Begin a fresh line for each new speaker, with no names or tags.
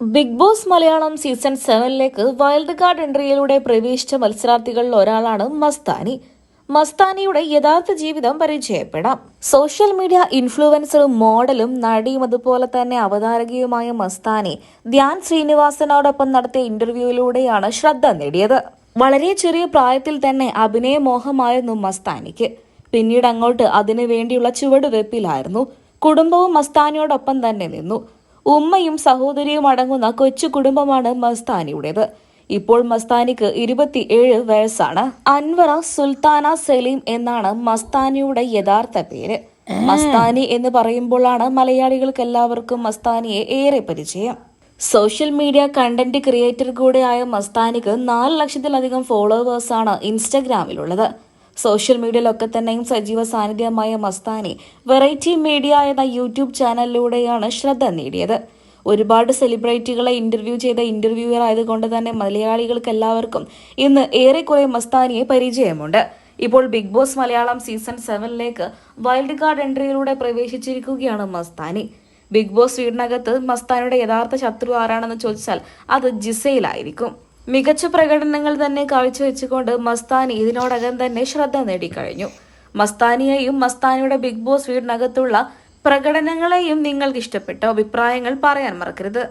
Big Boss Malayalam season സെവനിലേക്ക് wild card എൻട്രിയിലൂടെ പ്രവേശിച്ച മത്സരാർത്ഥികളിൽ ഒരാളാണ് മസ്താനി. മസ്താനിയുടെ യഥാർത്ഥ ജീവിതം പരിചയപ്പെടാം. സോഷ്യൽ മീഡിയ ഇൻഫ്ലുവൻസറും മോഡലും നടിയും അതുപോലെ തന്നെ അവതാരകയുമായ മസ്താനി ധ്യാൻ ശ്രീനിവാസനോടൊപ്പം നടത്തിയ ഇന്റർവ്യൂവിലൂടെയാണ് ശ്രദ്ധ നേടിയത്. വളരെ ചെറിയ പ്രായത്തിൽ തന്നെ അഭിനയമോഹമായിരുന്നു മസ്താനിക്ക്. പിന്നീട് അങ്ങോട്ട് അതിനു വേണ്ടിയുള്ള ചുവടുവെപ്പിലായിരുന്നു. കുടുംബവും മസ്താനിയോടൊപ്പം തന്നെ നിന്നു. ഉമ്മയും സഹോദരിയും അടങ്ങുന്ന കൊച്ചു കുടുംബമാണ് മസ്താനിയുടേത്. ഇപ്പോൾ മസ്താനിക്ക് ഇരുപത്തിയേഴ് വയസ്സാണ്. അൻവറ സുൽത്താന സലീം എന്നാണ് മസ്താനിയുടെ യഥാർത്ഥ പേര്. മസ്താനി എന്ന് പറയുമ്പോഴാണ് മലയാളികൾക്ക് എല്ലാവർക്കും മസ്താനിയെ ഏറെ പരിചയം. സോഷ്യൽ മീഡിയ കണ്ടന്റ് ക്രിയേറ്റർ കൂടെയായ മസ്താനിക്ക് നാല് ലക്ഷത്തിലധികം ഫോളോവേഴ്സാണ് ഇൻസ്റ്റഗ്രാമിലുള്ളത്. സോഷ്യൽ മീഡിയയിലൊക്കെ തന്നെയും സജീവ സാന്നിധ്യമായ മസ്താനി വെറൈറ്റി മീഡിയ എന്ന യൂട്യൂബ് ചാനലിലൂടെയാണ് ശ്രദ്ധ നേടിയത്. ഒരുപാട് സെലിബ്രിറ്റികളെ ഇന്റർവ്യൂ ചെയ്ത ഇന്റർവ്യൂവർ ആയതുകൊണ്ട് തന്നെ മലയാളികൾക്ക് എല്ലാവർക്കും ഇന്ന് ഏറെക്കുറെ മസ്താനിയെ പരിചയമുണ്ട്. ഇപ്പോൾ ബിഗ് ബോസ് മലയാളം സീസൺ സെവനിലേക്ക് വൈൽഡ് കാർഡ് എൻട്രിയിലൂടെ പ്രവേശിച്ചിരിക്കുകയാണ് മസ്താനി. ബിഗ് ബോസ് വീടിനകത്ത് മസ്താനിയുടെ യഥാർത്ഥ ശത്രു ആരാണെന്ന് ചോദിച്ചാൽ അത് ജിസയിലായിരിക്കും മികച്ച പ്രകടനങ്ങൾ തന്നെ കാഴ്ചവെച്ചുകൊണ്ട് മസ്താനി ഇതിനോടകം തന്നെ ശ്രദ്ധ നേടിക്കഴിഞ്ഞു. മസ്താനിയെയും മസ്താനിയുടെ ബിഗ് ബോസ് വീടിനകത്തുള്ള പ്രകടനങ്ങളെയും നിങ്ങൾക്ക് ഇഷ്ടപ്പെട്ട അഭിപ്രായങ്ങൾ പറയാൻ മറക്കരുത്.